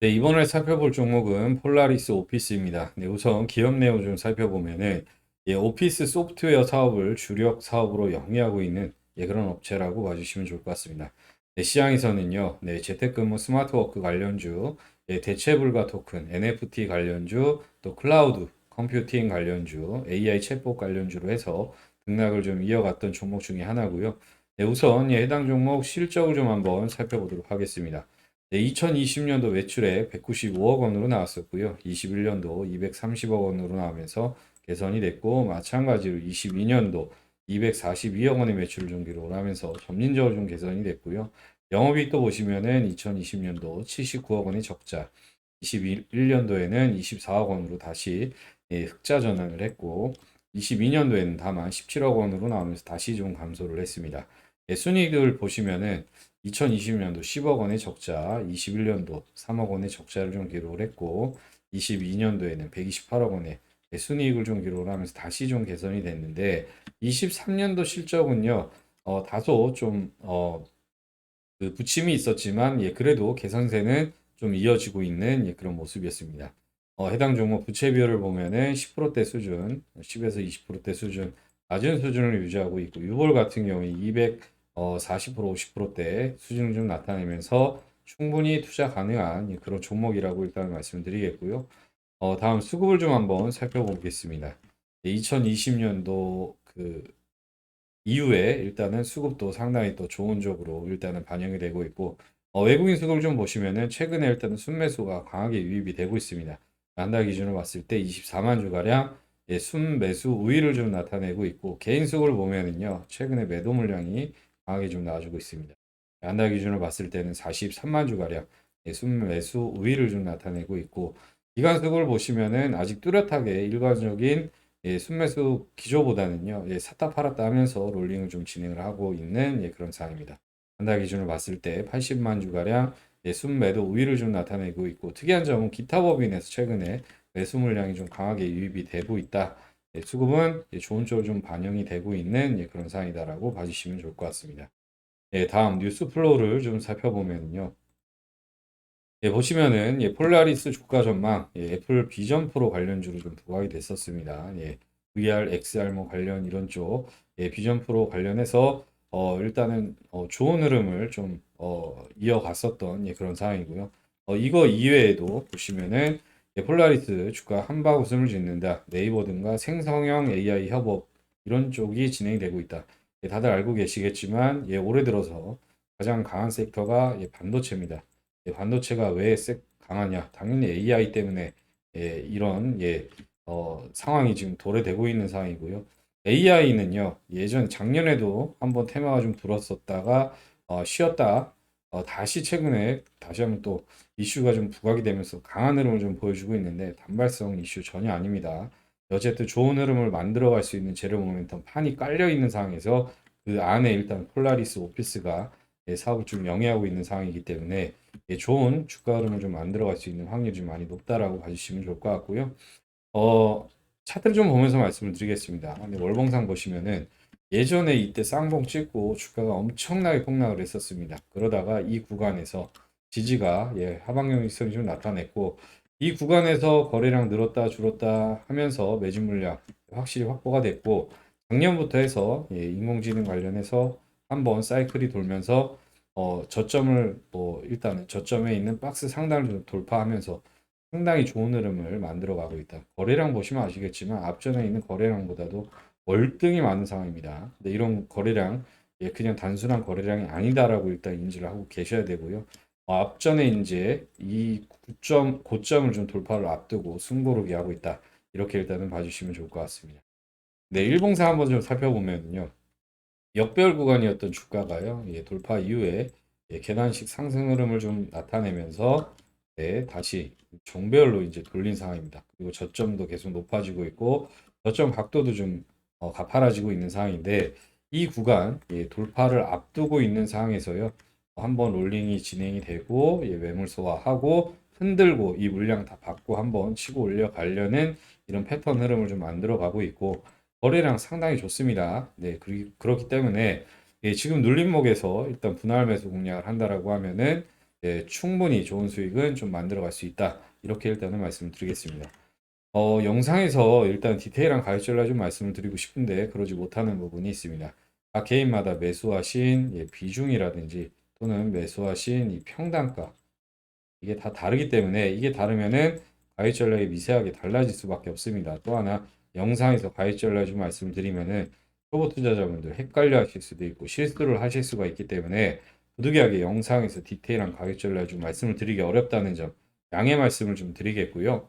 네, 이번에 살펴볼 종목은 폴라리스 오피스입니다. 네, 우선 기업 내용 좀 살펴보면은 예, 오피스 소프트웨어 사업을 주력 사업으로 영위하고 있는 예, 그런 업체라고 봐주시면 좋을 것 같습니다. 네, 시장에서는요, 네, 재택근무 스마트워크 관련주, 예, 대체불가 토큰, NFT 관련주, 또 클라우드 컴퓨팅 관련주, AI 챗봇 관련주로 해서 등락을 좀 이어갔던 종목 중에 하나고요. 네, 우선 예, 해당 종목 실적을 좀 한번 살펴보도록 하겠습니다. 네, 2020년도 매출액 195억 원으로 나왔었고요. 21년도 230억 원으로 나오면서 개선이 됐고 마찬가지로 22년도 242억 원의 매출을 좀 기록을 하면서 점진적으로 좀 개선이 됐고요. 영업이익 도 보시면은 2020년도 79억 원의 적자, 21년도에는 24억 원으로 다시 예, 흑자 전환을 했고 22년도에는 다만 17억 원으로 나오면서 다시 좀 감소를 했습니다. 예, 순이익을 보시면은 2020년도 10억 원의 적자, 21년도 3억 원의 적자를 좀 기록을 했고 22년도에는 128억 원의 예, 순이익을 좀 기록을 하면서 다시 좀 개선이 됐는데 23년도 실적은요 어, 다소 좀 어, 그 부침이 있었지만 예, 그래도 개선세는 좀 이어지고 있는 예, 그런 모습이었습니다. 어, 해당 종목 부채 비율을 보면은 10%대 수준, 10에서 20%대 수준, 낮은 수준을 유지하고 있고 유볼 같은 경우에 200, 어, 40% 50%대 수준을 좀 나타내면서 충분히 투자 가능한 예, 그런 종목이라고 일단 말씀드리겠고요. 어, 다음 수급을 좀 한번 살펴보겠습니다. 2020년도 그 이후에 일단은 수급도 상당히 또 좋은 쪽으로 일단은 반영이 되고 있고 어, 외국인 수급을 좀 보시면은 최근에 일단은 순매수가 강하게 유입이 되고 있습니다. 한달 기준으로 봤을 때 24만 주가량 예, 순매수 우위를 좀 나타내고 있고 개인 수급을 보면은요 최근에 매도 물량이 강하게 좀 나와주고 있습니다. 한달 기준으로 봤을 때는 43만 주가량 예, 순매수 우위를 좀 나타내고 있고 기간 수급을 보시면은 아직 뚜렷하게 일관적인 예, 순매수 기조보다는요, 예, 샀다 팔았다 하면서 롤링을 좀 진행을 하고 있는 예, 그런 상황입니다. 한달 기준으로 봤을 때 80만 주가량 예, 순매도 우위를 좀 나타내고 있고 특이한 점은 기타 법인에서 최근에 매수 물량이 좀 강하게 유입이 되고 있다. 예, 수급은 예, 좋은 쪽으로 좀 반영이 되고 있는 예, 그런 상황이다라고 봐주시면 좋을 것 같습니다. 예, 다음 뉴스 플로우를 좀 살펴보면요. 예, 보시면은 예, 폴라리스 주가 전망, 예, 애플 비전 프로 관련주로 좀 부각이 됐었습니다. 예, VR, XR 뭐 관련 이런 쪽, 예, 비전 프로 관련해서 어, 일단은 어, 좋은 흐름을 좀 어, 이어갔었던 예, 그런 상황이고요. 어, 이거 이외에도 보시면은 예, 폴라리스 주가 한바 웃음을 짓는다. 네이버 등과 생성형 AI 협업 이런 쪽이 진행이 되고 있다. 예, 다들 알고 계시겠지만 예, 올해 들어서 가장 강한 섹터가 예, 반도체입니다. 예, 반도체가 왜 세- 강하냐? 당연히 AI 때문에 예, 이런 예, 어, 상황이 지금 도래되고 있는 상황이고요. AI는요, 예전 작년에도 한번 테마가 좀 불었었다가 어, 쉬었다 어, 다시 최근에 다시 한번 또 이슈가 좀 부각이 되면서 강한 흐름을 좀 보여주고 있는데 단발성 이슈 전혀 아닙니다. 어쨌든 좋은 흐름을 만들어갈 수 있는 제로 모멘텀 판이 깔려 있는 상황에서 그 안에 일단 폴라리스 오피스가 예, 사업을 좀 영위하고 있는 상황이기 때문에 예, 좋은 주가 흐름을 좀 만들어갈 수 있는 확률이 좀 많이 높다라고 봐주시면 좋을 것 같고요. 어, 차트를 좀 보면서 말씀을 드리겠습니다. 월봉상 보시면은 예전에 이때 쌍봉 찍고 주가가 엄청나게 폭락을 했었습니다. 그러다가 이 구간에서 지지가 예, 하방형 일성이 좀 나타냈고 이 구간에서 거래량 늘었다 줄었다 하면서 매진 물량 확실히 확보가 됐고 작년부터 해서 예, 인공지능 관련해서 한번 사이클이 돌면서 어, 저점을 뭐 일단은 저점에 있는 박스 상단을 좀 돌파하면서 상당히 좋은 흐름을 만들어 가고 있다. 거래량 보시면 아시겠지만 앞전에 있는 거래량보다도 월등히 많은 상황입니다. 근데 이런 거래량 예, 그냥 단순한 거래량이 아니다라고 일단 인지를 하고 계셔야 되고요. 어, 앞전에 이제 이 고점, 고점을 좀 돌파를 앞두고 승부르기 하고 있다. 이렇게 일단은 봐주시면 좋을 것 같습니다. 네, 일봉상 한번 좀 살펴보면요. 역별 구간이었던 주가가요. 예, 돌파 이후에 예, 계단식 상승 흐름을 좀 나타내면서 네, 다시 종별로 이제 돌린 상황입니다. 그리고 저점도 계속 높아지고 있고 저점 각도도 좀 어, 가파라지고 있는 상황인데 이 구간 예, 돌파를 앞두고 있는 상황에서요. 한번 롤링이 진행이 되고 예, 매물 소화하고 흔들고 이 물량 다 받고 한번 치고 올려 가려는 이런 패턴 흐름을 좀 만들어 가고 있고 거래량 상당히 좋습니다. 네, 그리, 그렇기 때문에 예, 지금 눌림목에서 일단 분할 매수 공략을 한다라고 하면은 예, 충분히 좋은 수익은 좀 만들어 갈 수 있다. 이렇게 일단은 말씀을 드리겠습니다. 어, 영상에서 일단 디테일한 가격 전략 좀 말씀을 드리고 싶은데 그러지 못하는 부분이 있습니다. 각 개인마다 매수하신 예, 비중이라든지 또는 매수하신 이 평단가 이게 다 다르기 때문에 이게 다르면은 가격 전략이 미세하게 달라질 수밖에 없습니다. 또 하나 영상에서 가격 전략 좀 말씀드리면은 초보 투자자분들 헷갈려 하실 수도 있고 실수를 하실 수가 있기 때문에 부득이하게 영상에서 디테일한 가격 전략 좀 말씀을 드리기 어렵다는 점 양해 말씀을 좀 드리겠고요.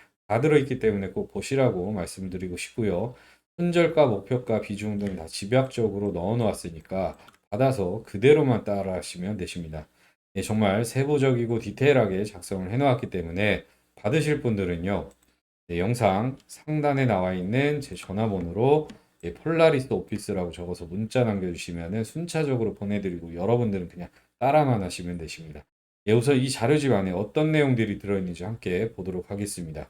다 들어있기 때문에 꼭 보시라고 말씀드리고 싶고요. 손절가, 목표가, 비중 등 다 집약적으로 넣어 놓았으니까 받아서 그대로만 따라 하시면 되십니다. 예, 정말 세부적이고 디테일하게 작성을 해 놓았기 때문에 받으실 분들은요. 네, 영상 상단에 나와 있는 제 전화번호로 예, 폴라리스 오피스라고 적어서 문자 남겨주시면 순차적으로 보내드리고 여러분들은 그냥 따라만 하시면 되십니다. 예, 우선 이 자료집 안에 어떤 내용들이 들어있는지 함께 보도록 하겠습니다.